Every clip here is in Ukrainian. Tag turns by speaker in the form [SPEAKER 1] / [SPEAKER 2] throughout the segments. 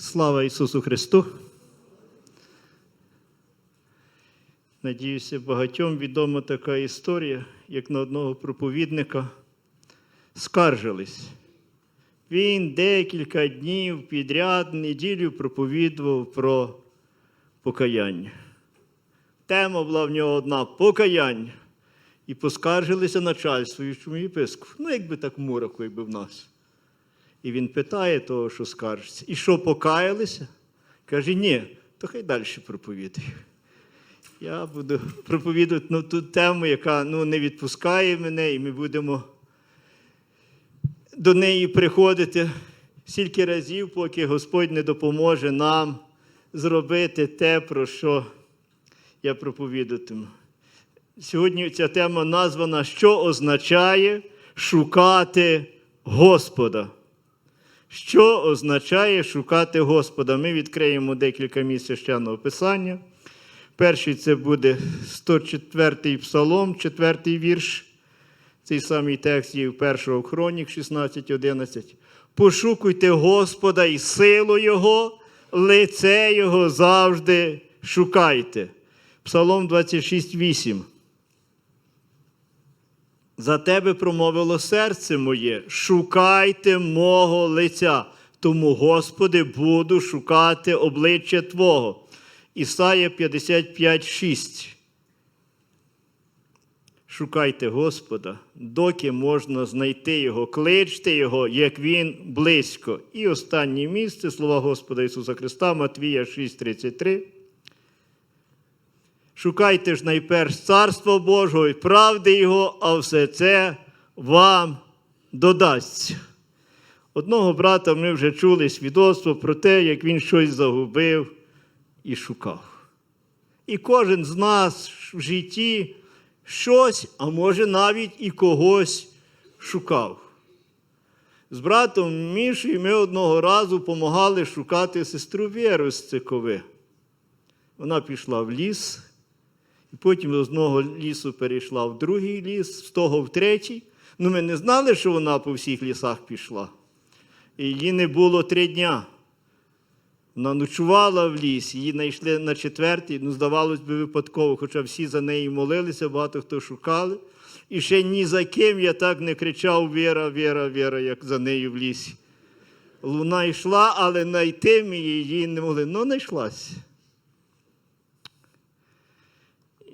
[SPEAKER 1] Слава Ісусу Христу! Надіюся, багатьом відома така історія, як на одного проповідника скаржились. Він декілька днів підряд неділю проповідував про покаяння. Тема була в нього одна покаяння. І поскаржилися начальствуючому єпископу. Ну, якби так мураку, якби в нас. І він питає того, що скаржиться. І що покаялися? Каже, ні, то хай далі проповідує. Я буду проповідувати ну, ту тему, яка ну, не відпускає мене, і ми будемо до неї приходити стільки разів, поки Господь не допоможе нам зробити те, про що я проповідатиму. Сьогодні ця тема названа Що означає шукати Господа? Що означає шукати Господа? Ми відкриємо декілька місць священного писання. Перший це буде 104-й псалом, 4-й вірш. Цей самий текст є в 1 Хронік 16.11. Пошукуйте Господа і силу Його, лице Його завжди шукайте. Псалом 26.8. За тебе промовило серце моє, шукайте мого лиця, тому, Господи, буду шукати обличчя Твого. Ісая 55,6. Шукайте Господа, доки можна знайти Його, кличте Його, як Він близько. І останнє місце слова Господа Ісуса Христа, Матвія 6,33. Шукайте ж найперш Царство Божого і правди Його, а все це вам додасться. Одного брата ми вже чули свідоцтво про те, як він щось загубив і шукав. І кожен з нас в житті щось, а може навіть і когось шукав. З братом Мішою ми одного разу допомагали шукати сестру Віру з Цикови. Вона пішла в ліс, потім з одного лісу перейшла в другий ліс, з того в третій. Ну, ми не знали, що вона по всіх лісах пішла. І її не було три дня. Вона ночувала в лісі, її знайшли на четвертий, ну, здавалось би, випадково, хоча всі за неї молилися, багато хто шукали. І ще ні за ким я так не кричав Віра, Віра, Віра, як за нею в лісі. Луна йшла, але знайти ми її не могли. Ну, знайшлася.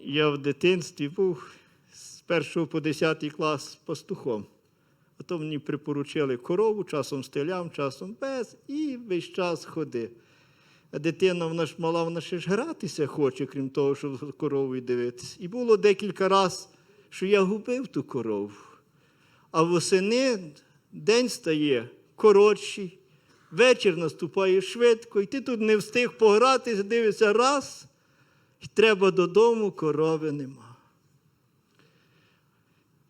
[SPEAKER 1] Я в дитинстві був з першого по 10 клас пастухом. А то мені припоручили корову, часом стелям, часом без, і весь час ходи. А дитина вона ж мала, вона ще ж гратися хоче, крім того, щоб коровою дивитися. І було декілька разів, що я губив ту корову. А восени день стає коротший, вечір наступає швидко, і ти тут не встиг погратися, дивишся раз, і треба додому, корови нема.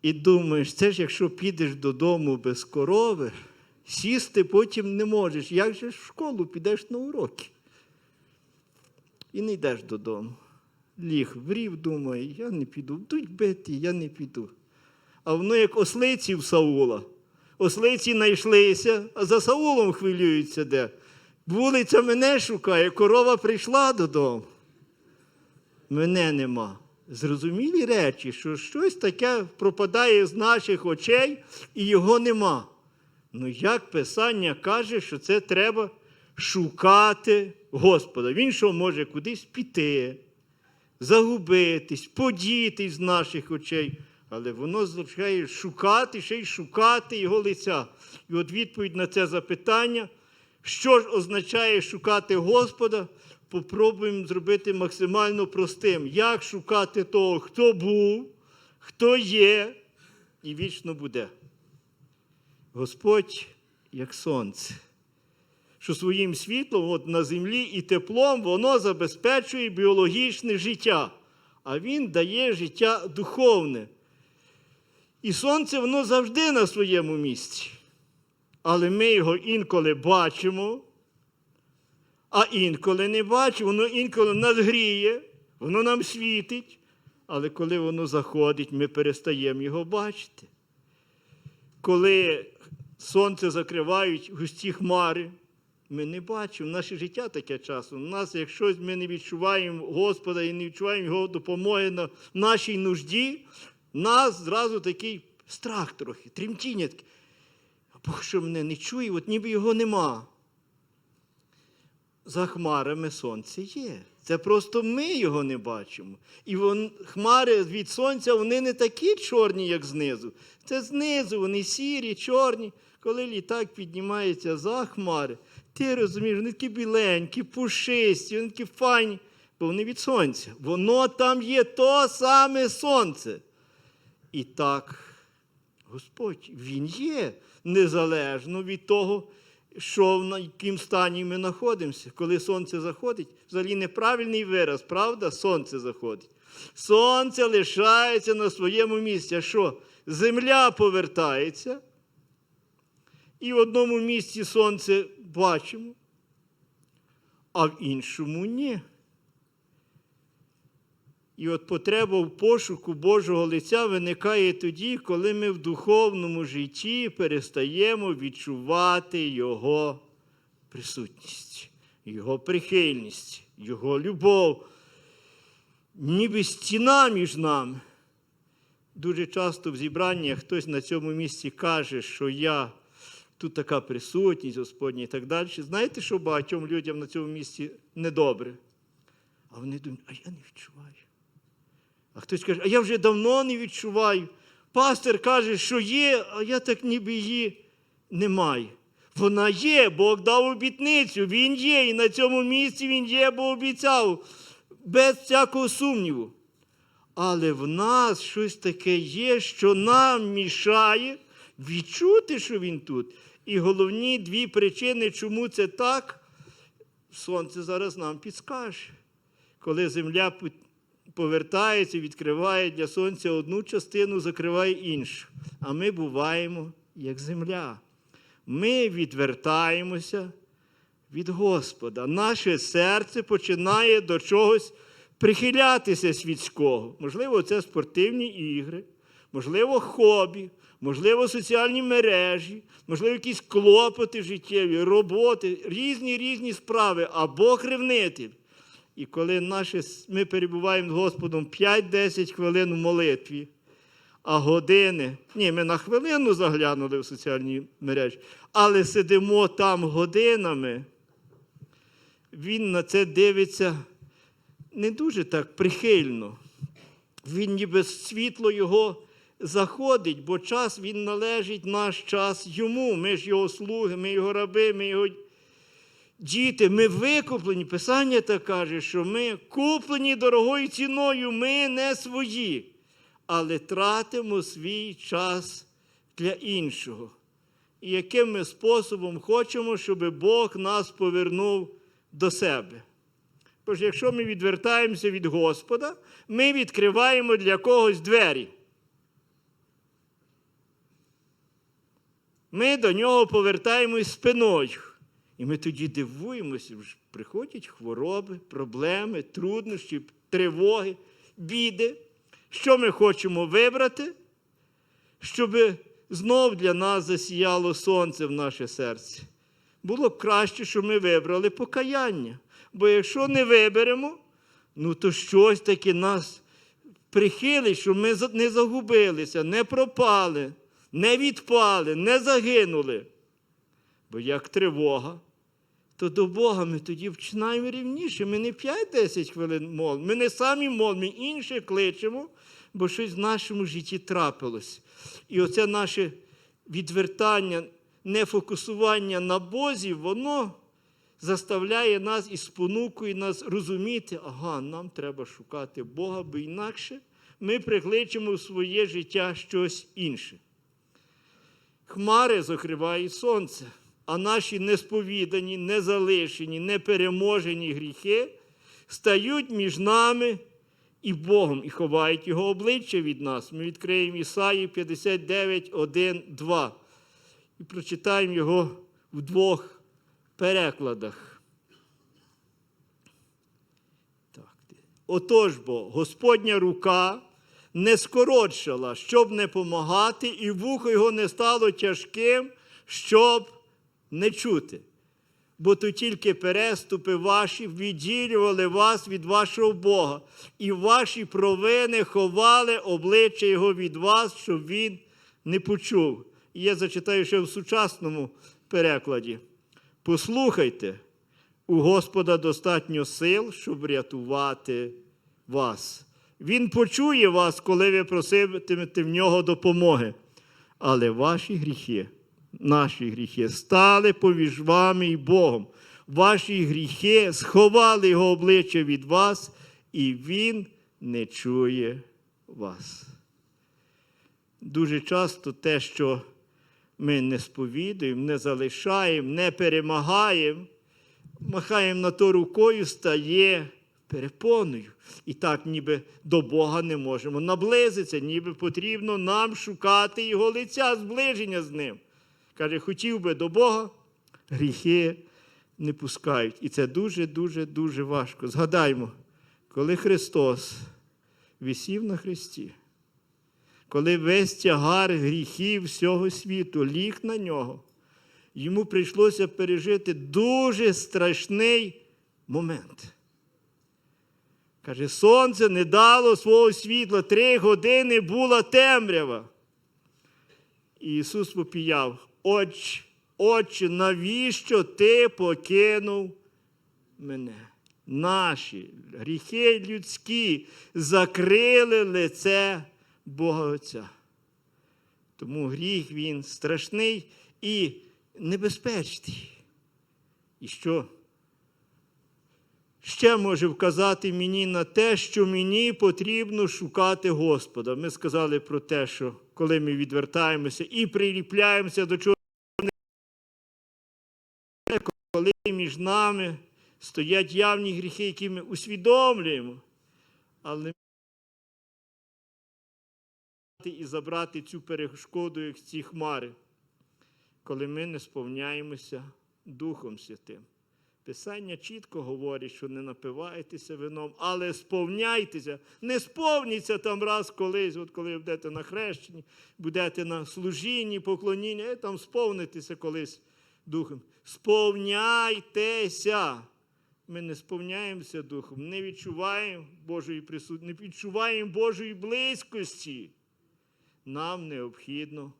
[SPEAKER 1] І думаєш, це ж якщо підеш додому без корови, сісти потім не можеш. Як же в школу підеш на уроки? І не йдеш додому. Ліг, врів, думає, я не піду. Будуть бити, я не піду. А воно як ослиці в Саула. Ослиці знайшлися, а за Саулом хвилюються де. Вулиця мене шукає, корова прийшла додому. Мене нема. Зрозумілі речі, що щось таке пропадає з наших очей і його нема. Ну як Писання каже, що це треба шукати Господа. Він що може кудись піти, загубитись, подітись з наших очей, але воно означає шукати, ще й шукати Його лиця. І от відповідь на це запитання, що ж означає шукати Господа, попробуємо зробити максимально простим. Як шукати того, хто був, хто є і вічно буде. Господь як сонце, що своїм світлом от на землі і теплом воно забезпечує біологічне життя, а Він дає життя духовне. І сонце воно завжди на своєму місці. Але ми його інколи бачимо, а інколи не бачимо, воно інколи нас гріє, воно нам світить, але коли воно заходить, ми перестаємо його бачити. Коли сонце закривають густі хмари, Ми не бачимо, наше життя таке часом. У нас, як щось ми не відчуваємо Господа і не відчуваємо Його допомоги на нашій нужді, нас зразу такий страх трохи, тремтіння Бог що мене не чує, от ніби його нема. За хмарами сонце є. Це просто ми його не бачимо. І вон, хмари від сонця вони не такі чорні, як знизу. Це знизу, вони сірі, чорні. Коли літак піднімається за хмари, ти розумієш, вони такі біленькі, пушисті, вони такі файні, бо вони від сонця. Воно там є то саме сонце. І так, Господь, Він є незалежно від того, що в якому стані ми знаходимося. Коли сонце заходить, взагалі неправильний вираз, правда? Сонце заходить. Сонце лишається на своєму місці. А що? Земля повертається. І в одному місці сонце бачимо, а в іншому ні. І от потреба в пошуку Божого лиця виникає тоді, коли ми в духовному житті перестаємо відчувати Його присутність, Його прихильність, Його любов, ніби стіна між нами. Дуже часто в зібраннях хтось на цьому місці каже, що я тут така присутність Господня і так далі. Знаєте, що багатьом людям на цьому місці недобре? А вони думають, а я не відчуваю. А хтось каже, а я вже давно не відчуваю. Пастор каже, що є, а я так ніби її немає. Вона є, Бог дав обітницю, Він є, і на цьому місці Він є, бо обіцяв, без всякого сумніву. Але в нас щось таке є, що нам мішає відчути, що він тут. І головні дві причини, чому це так, сонце зараз нам підскаже. Коли земля повертається, відкриває для сонця одну частину, закриває іншу. А ми буваємо як земля. Ми відвертаємося від Господа. Наше серце починає до чогось прихилятися світського. Можливо, це спортивні ігри, можливо, хобі, можливо, соціальні мережі, можливо, якісь клопоти життєві, роботи, різні різні справи, або ревнитель. І коли наші, ми перебуваємо з Господом 5-10 хвилин в молитві, а години, ні, ми на хвилину заглянули в соціальні мережі, але сидимо там годинами, він на це дивиться не дуже так прихильно. Він ніби світло його заходить, бо час він належить наш час йому. Ми ж його слуги, ми його раби, ми його діти, ми викуплені. Писання так каже, що ми куплені дорогою ціною, ми не свої, але тратимо свій час для іншого. І яким ми способом хочемо, щоб Бог нас повернув до себе. Бо ж якщо ми відвертаємося від Господа, ми відкриваємо для когось двері. Ми до нього повертаємось спиною. І ми тоді дивуємося, приходять хвороби, проблеми, труднощі, тривоги, біди. Що ми хочемо вибрати, щоб знов для нас засіяло сонце в наше серце. Було б краще, щоб ми вибрали покаяння. Бо якщо не виберемо, ну то щось таке нас прихилить, щоб ми не загубилися, не пропали, не відпали, не загинули. Бо як тривога, то до Бога ми тоді починаємо рівніше. Ми не 5-10 хвилин молимо, ми не самі молимо, ми інше кличемо, бо щось в нашому житті трапилось. І оце наше відвертання, нефокусування на Бозі, воно заставляє нас і спонукує нас розуміти, ага, нам треба шукати Бога, бо інакше ми прикличемо в своє життя щось інше. Хмари закривають сонце, а наші несповідані, незалишені, непереможені гріхи стають між нами і Богом і ховають Його обличчя від нас. Ми відкриємо Ісаї 59, 1, 2 і прочитаємо його в двох перекладах. Отож бо Господня рука не скоротшала, щоб не помагати, і вухо його не стало тяжким, щоб не чути. бо то тільки переступи ваші відділювали вас від вашого Бога, і ваші провини ховали обличчя Його від вас, щоб Він не почув. І я зачитаю ще в сучасному перекладі. Послухайте, у Господа достатньо сил, щоб врятувати вас. Він почує вас, коли ви проситимете в нього допомоги. Але ваші гріхи, наші гріхи, стали поміж вами і Богом. Ваші гріхи сховали його обличчя від вас, і Він не чує вас. Дуже часто те, що ми не сповідуємо, не залишаємо, не перемагаємо, махаємо на то рукою, стає перепоною. І так, ніби до Бога не можемо наблизитися, ніби потрібно нам шукати Його лиця, зближення з Ним. Каже, хотів би до Бога, гріхи не пускають. І це дуже-дуже дуже важко. Згадаймо, коли Христос висів на Христі, коли весь тягар гріхів всього світу ліг на нього, йому прийшлося пережити дуже страшний момент. Каже, сонце не дало свого світла, три години була темрява. І Ісус попіяв, Отче, Отче, навіщо ти покинув мене? Наші гріхи людські закрили лице Бога Отця. Тому гріх він страшний і небезпечний. І що ще може вказати мені на те, що мені потрібно шукати Господа. Ми сказали про те, що коли ми відвертаємося і приліпляємося до чого, коли між нами стоять явні гріхи, які ми усвідомлюємо, але і забрати цю перешкоду, як ці хмари, коли ми не сповняємося Духом Святим. Писання чітко говорить, що не напивайтеся вином, але сповняйтеся. Не сповніться там раз колись, от коли будете на хрещенні, будете на служінні, поклонінні, і там сповнитеся колись духом. Сповняйтеся. Ми не сповняємося духом, не відчуваємо Божої присутності, не відчуваємо Божої близькості. Нам необхідно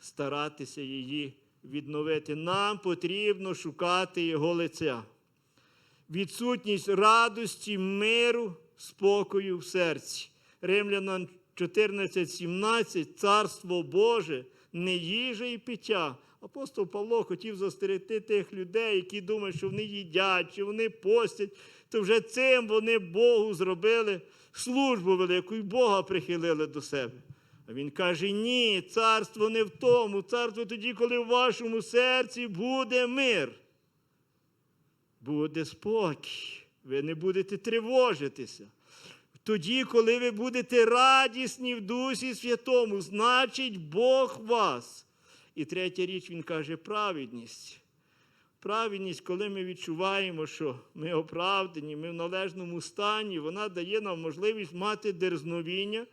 [SPEAKER 1] старатися її відновити. Нам потрібно шукати Його лиця. Відсутність радості, миру, спокою в серці. Римлянам 14,17 Царство Боже, не їжа і пиття. Апостол Павло хотів застерегти тих людей, які думають, що вони їдять, чи вони постять, то вже цим вони Богу зробили службу велику і Бога прихилили до себе. А він каже: ні, царство не в тому. Царство тоді, коли в вашому серці буде мир. Буде спокій. Ви не будете тривожитися. Тоді, коли ви будете радісні в Дусі Святому, значить Бог вас. І третя річ, він каже, праведність. Праведність, коли ми відчуваємо, що ми оправдані, ми в належному стані, вона дає нам можливість мати дерзновіння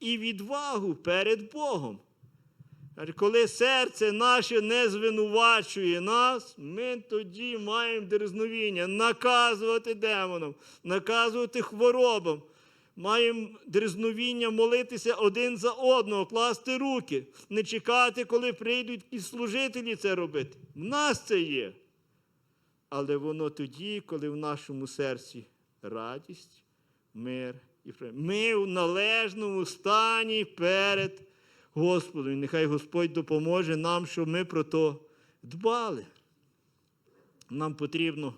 [SPEAKER 1] і відвагу перед Богом. Коли серце наше не звинувачує нас, ми тоді маємо дерзновіння наказувати демонам, наказувати хворобам. Маємо дерзновіння молитися один за одного, класти руки, не чекати, коли прийдуть і служителі це робити. В нас це є. Але воно тоді, коли в нашому серці радість, мир і правда. Ми в належному стані перед Господом. І нехай Господь допоможе нам, щоб ми про то дбали. Нам потрібно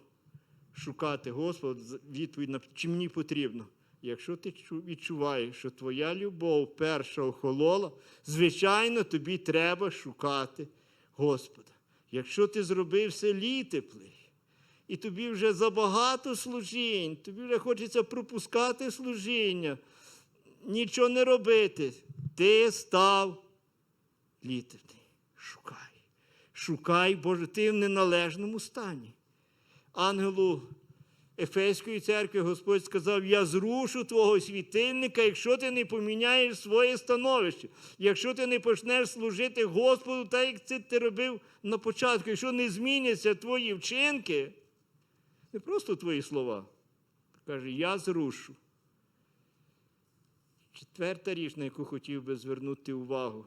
[SPEAKER 1] шукати Господа, відповідь на чи мені потрібно. Якщо ти відчуваєш, що твоя любов перша охолола, звичайно, тобі треба шукати Господа. Якщо ти зробився літеплий, і тобі вже забагато служінь, тобі вже хочеться пропускати служіння, нічого не робити. Ти став літевний. Шукай. Шукай, Боже, ти в неналежному стані. Ангелу Ефеської церкви Господь сказав: Я зрушу твого світильника, якщо ти не поміняєш своє становище, якщо ти не почнеш служити Господу, так як це ти робив на початку, якщо не зміняться твої вчинки, не просто твої слова. Каже, я зрушу. Четверта річ, на яку хотів би звернути увагу.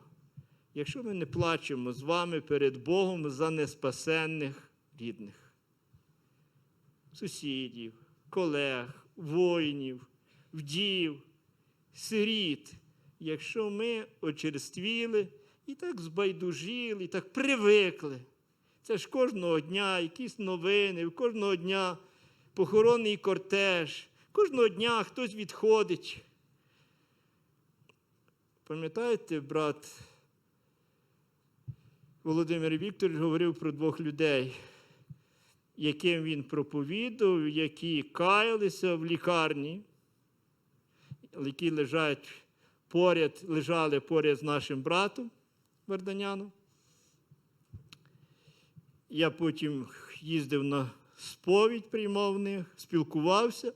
[SPEAKER 1] Якщо ми не плачемо з вами перед Богом за неспасенних рідних, сусідів, колег, воїнів, вдів, сиріт, якщо ми очерствіли і так збайдужили, і так привикли, це ж кожного дня якісь новини, кожного дня похоронний кортеж, кожного дня хтось відходить. Пам'ятаєте, брат Володимир Вікторович говорив про двох людей, яким він проповідав, які каялися в лікарні, які лежать поряд, лежали поряд з нашим братом Варданяном. Я потім їздив на сповідь, приймав них, спілкувався,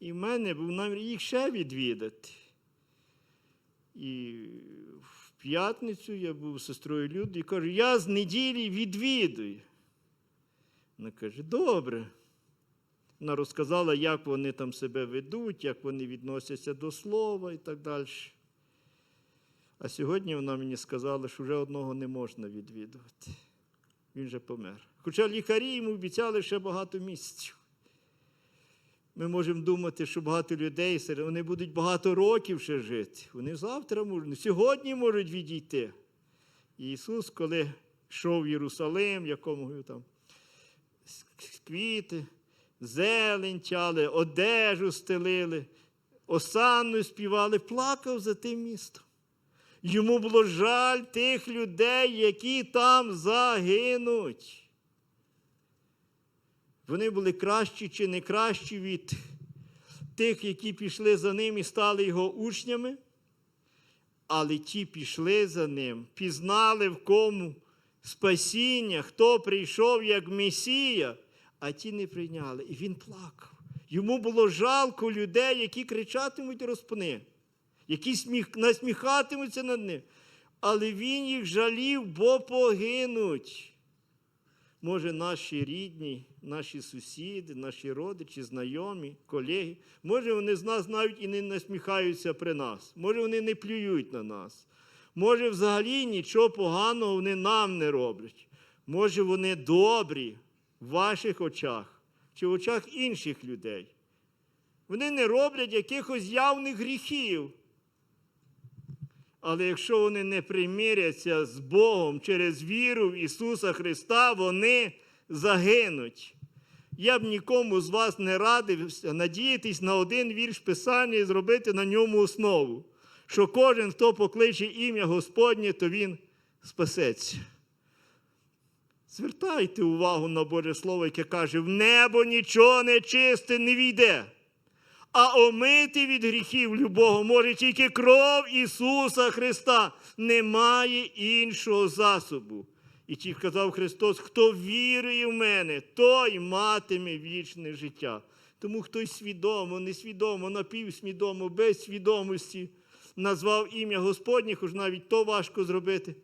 [SPEAKER 1] і в мене був намір їх ще відвідати. І в п'ятницю я був з сестрою Люді і кажу, я з неділі відвідую. Вона каже, добре. Вона розказала, як вони там себе ведуть, як вони відносяться до слова і так далі. А сьогодні вона мені сказала, що вже одного не можна відвідувати. Він вже помер. Хоча лікарі йому обіцяли ще багато місяців. Ми можемо думати, що багато людей, вони будуть багато років ще жити. Вони завтра можуть, сьогодні можуть відійти. І Ісус, коли йшов в Єрусалим, якому там квіти, зелень тяли, одежу стелили, осанну співали, плакав за тим містом. Йому було жаль тих людей, які там загинуть. Вони були кращі чи не кращі від тих, які пішли за ним і стали його учнями. Але ті пішли за ним, пізнали в кому спасіння, хто прийшов як Месія, а ті не прийняли. І він плакав. Йому було жалко людей, які кричатимуть розпни, які сміх, насміхатимуться над ним. Але він їх жалів, бо погинуть. Може, наші рідні, наші сусіди, наші родичі, знайомі, колеги, може, вони з нас навіть і не насміхаються при нас, може, вони не плюють на нас. Може, взагалі нічого поганого вони нам не роблять. Може, вони добрі в ваших очах чи в очах інших людей. Вони не роблять якихось явних гріхів. Але якщо вони не примиряться з Богом через віру в Ісуса Христа, вони загинуть. Я б нікому з вас не радив надіятись на один вірш Писання і зробити на ньому основу, що кожен, хто покличе ім'я Господнє, то він спасеться. Звертайте увагу на Боже Слово, яке каже: в небо нічого нечисте не війде. А омити від гріхів любого може тільки кров Ісуса Христа. Немає іншого засобу. І ті казав Христос, хто вірує в мене, той матиме вічне життя. Тому хтось свідомо, несвідомо, напівсвідомо, без свідомості назвав ім'я Господнє, хоч навіть то важко зробити,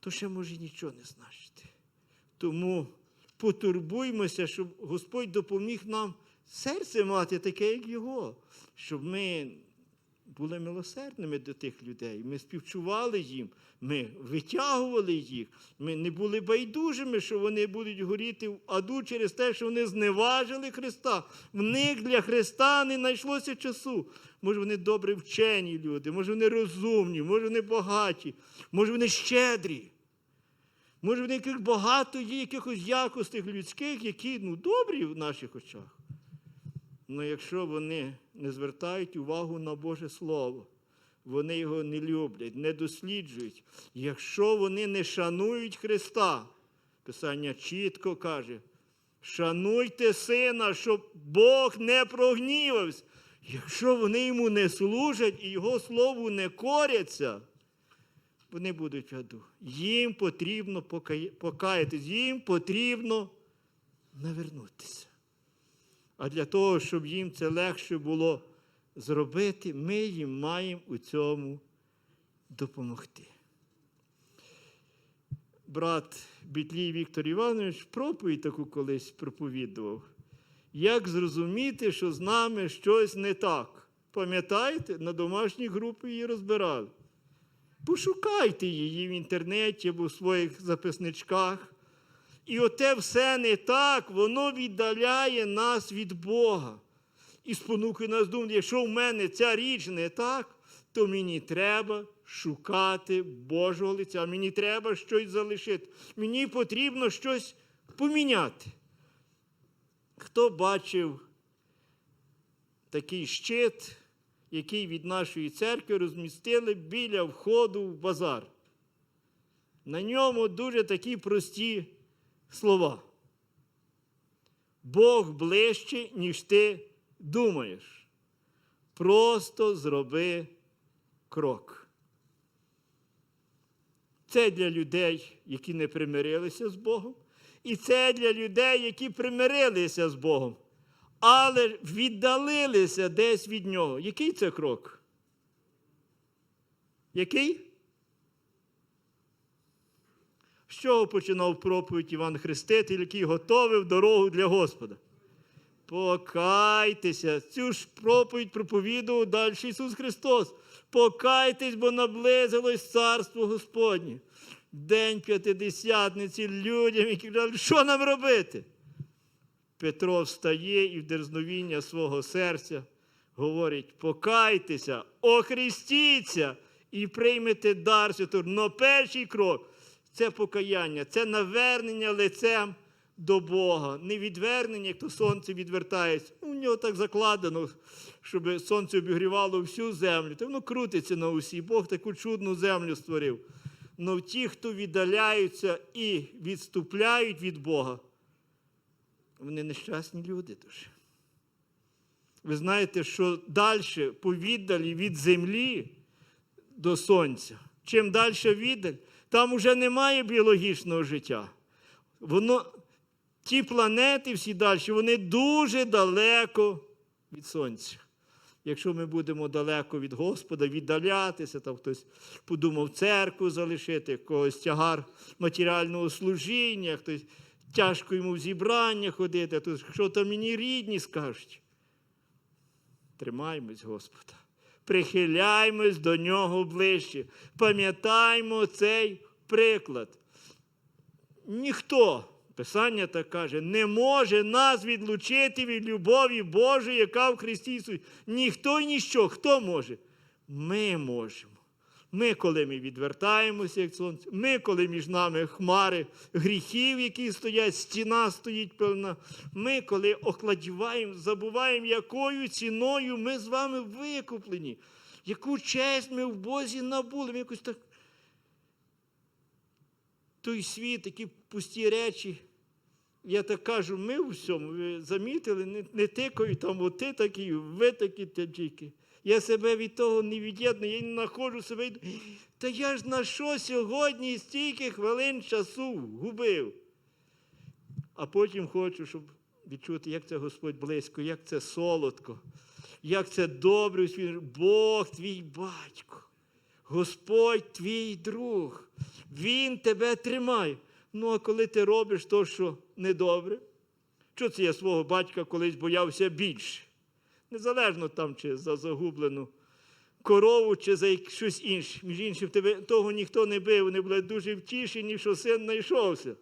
[SPEAKER 1] то ще може нічого не значити. Тому потурбуймося, щоб Господь допоміг нам серце мати таке, як Його, щоб ми були милосердними до тих людей, ми співчували їм, ми витягували їх, ми не були байдужими, що вони будуть горіти в аду через те, що вони зневажили Христа. В них для Христа не знайшлося часу. Може, вони добре вчені люди, може, вони розумні, може, вони багаті, може, вони щедрі. Може, в яких багато є якихось якостей людських, які ну, добрі в наших очах. Але якщо вони не звертають увагу на Боже Слово, вони його не люблять, не досліджують. Якщо вони не шанують Христа, Писання чітко каже: шануйте сина, щоб Бог не прогнівався. Якщо вони йому не служать і Його слову не коряться, вони будуть в аду. Їм потрібно покаятись, їм потрібно навернутися. А для того, щоб їм це легше було зробити, ми їм маємо у цьому допомогти. Брат Бітлій Віктор Іванович проповідь таку колись проповідував. Як зрозуміти, що з нами щось не так? Пам'ятаєте, на домашній групі її розбирали. Пошукайте її в інтернеті або в своїх записничках. І оте все не так, воно віддаляє нас від Бога. І спонукує нас думати, якщо в мене ця річ не так, то мені треба шукати Божого лиця. Мені треба щось залишити. Мені потрібно щось поміняти. Хто бачив такий щит, який від нашої церкви розмістили біля входу в базар? На ньому дуже такі прості слова. Бог ближче, ніж ти думаєш. Просто зроби крок. Це для людей, які не примирилися з Богом, і це для людей, які примирилися з Богом, але віддалилися десь від Нього. Який це крок? Який? З чого починав проповідь Іван Хреститель, який готовив дорогу для Господа? Покайтеся. Цю ж проповідь проповідував далі Ісус Христос. Покайтесь, бо наблизилось Царство Господнє. День п'ятидесятниці людям, які кажуть, що нам робити? Петро встає і в дерзновіння свого серця говорить: покайтеся, охрестіться і приймете дар святого. Но перший крок це покаяння, це навернення лицем до Бога. Не відвернення, як то сонце відвертається. У нього так закладено, щоб сонце обігрівало всю землю. Та воно крутиться на усі. Бог таку чудну землю створив. Но ті, хто віддаляються і відступляють від Бога, вони нещасні люди дуже. Ви знаєте, що далі повіддалі від землі до сонця. Чим далі віддаль, там вже немає біологічного життя. Воно, ті планети всі далі, вони дуже далеко від сонця. Якщо ми будемо далеко від Господа, віддалятися, там хтось подумав церкву залишити, когось тягар матеріального служіння, хтось тяжко йому в зібрання ходити, то що там мені рідні скажуть. Тримаймось, Господа. Прихиляймось до нього ближче. Пам'ятаймо цей приклад. Ніхто, Писання так каже, не може нас відлучити від любові Божої, яка в Христі Ісусі. Ніхто і ніщо. Хто може? Ми можемо. Ми, коли ми відвертаємося, як сонце, ми, коли між нами хмари гріхів, які стоять, стіна стоїть певна. Ми, коли охладіваємо, забуваємо, якою ціною ми з вами викуплені, яку честь ми в Бозі набули. Ми якось так. Той світ, такі пусті речі. Я так кажу, ми у всьому, ви замітили, не, не тикають там, от ти такий, ви такі тільки. Я себе від того не від'єдную, я не знаходжу себе. Та я ж на що сьогодні стільки хвилин часу губив? А потім хочу, щоб відчути, як це Господь близько, як це солодко, як це добре. Бог твій батько, Господь твій друг, Він тебе тримає. Ну, а коли ти робиш то, що недобре, що це я свого батька колись боявся більше? Незалежно там, чи за загублену корову, чи за щось інше. Між іншим, тебе того ніхто не бив, вони були дуже втішені, що син знайшовся.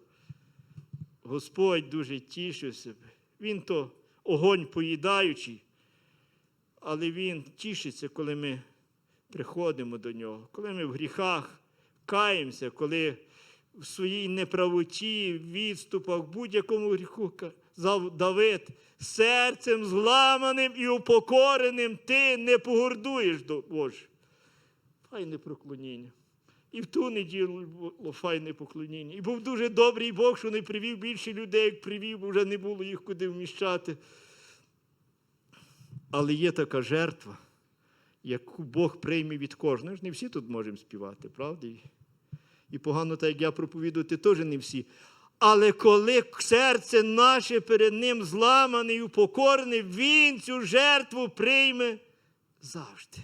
[SPEAKER 1] Господь дуже тішив себе. Він то огонь поїдаючий, але Він тішиться, коли ми приходимо до нього, коли ми в гріхах каємося, коли в своїй неправоті, відступах, будь-якому гріху Давид, серцем зламаним і упокореним ти не погордуєш Боже. Файне проклоніння. І в ту неділю було файне поклоніння. І був дуже добрий Бог, що не привів більше людей, як привів, бо вже не було їх куди вміщати. Але є така жертва, яку Бог прийме від кожного. ж Не всі тут можемо співати, правда? І погано, так як я проповідувати, теж не всі. Але коли серце наше перед Ним зламане і упокорене, Він цю жертву прийме завжди.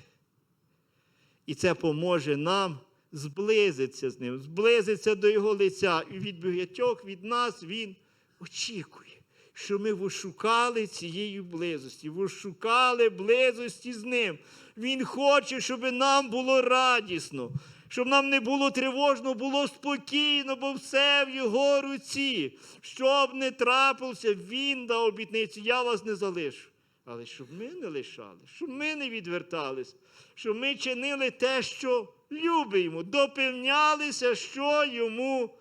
[SPEAKER 1] І це поможе нам зблизитися з ним, зблизитися до Його лиця. І від багатьох від нас Він очікує, що ми вошукали цієї близості, вошукали близості з ним. Він хоче, щоб нам було радісно, щоб нам не було тривожно, було спокійно, бо все в його руці. Щоб не трапилося, він дав обітницю, я вас не залишу. Але щоб ми не лишали, щоб ми не відвертались, щоб ми чинили те, що любимо, допевнялися, що йому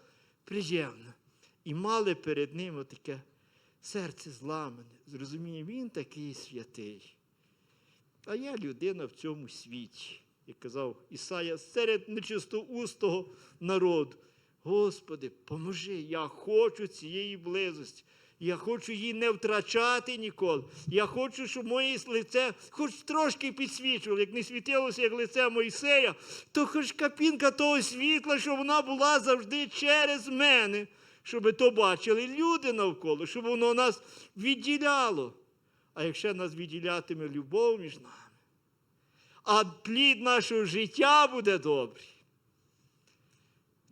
[SPEAKER 1] приємно. І мали перед ним отаке серце зламане. Зрозуміє, він такий святий. А я людина в цьому світі, як казав Ісая, серед нечистоустого народу. Господи, поможи, я хочу цієї близості. Я хочу її не втрачати ніколи. Я хочу, щоб моє лице хоч трошки підсвічувало, як не світилося, як лице Мойсея, то хоч капінка того світла, щоб вона була завжди через мене, щоб то бачили люди навколо, щоб воно нас відділяло. А якщо нас відділятиме любов між нами, а плід нашого життя буде добрий,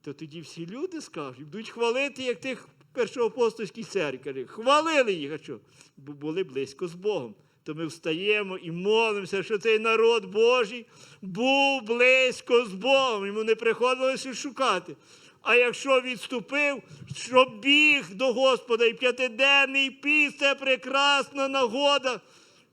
[SPEAKER 1] то тоді всі люди скажуть, будуть хвалити, як тих першоапостольській церкві. Хвалили їх, а що? Бо були близько з Богом. То ми встаємо і молимося, що цей народ Божий був близько з Богом. Йому не приходилося шукати. А якщо відступив, щоб біг до Господа і п'ятиденний піст це прекрасна нагода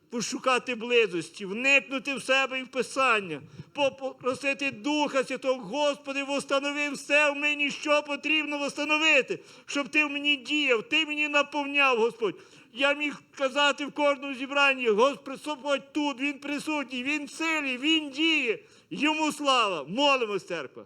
[SPEAKER 1] пошукати близості, вникнути в себе і в Писання, попросити Духа Святого, Господи, восстанови все в мені, що потрібно восстановити, щоб Ти в мені діяв, Ти мені наповняв, Господь. Я міг казати в кожному зібранні, Господь тут, Він присутній, Він силі, Він діє. Йому слава. Молимось, церква.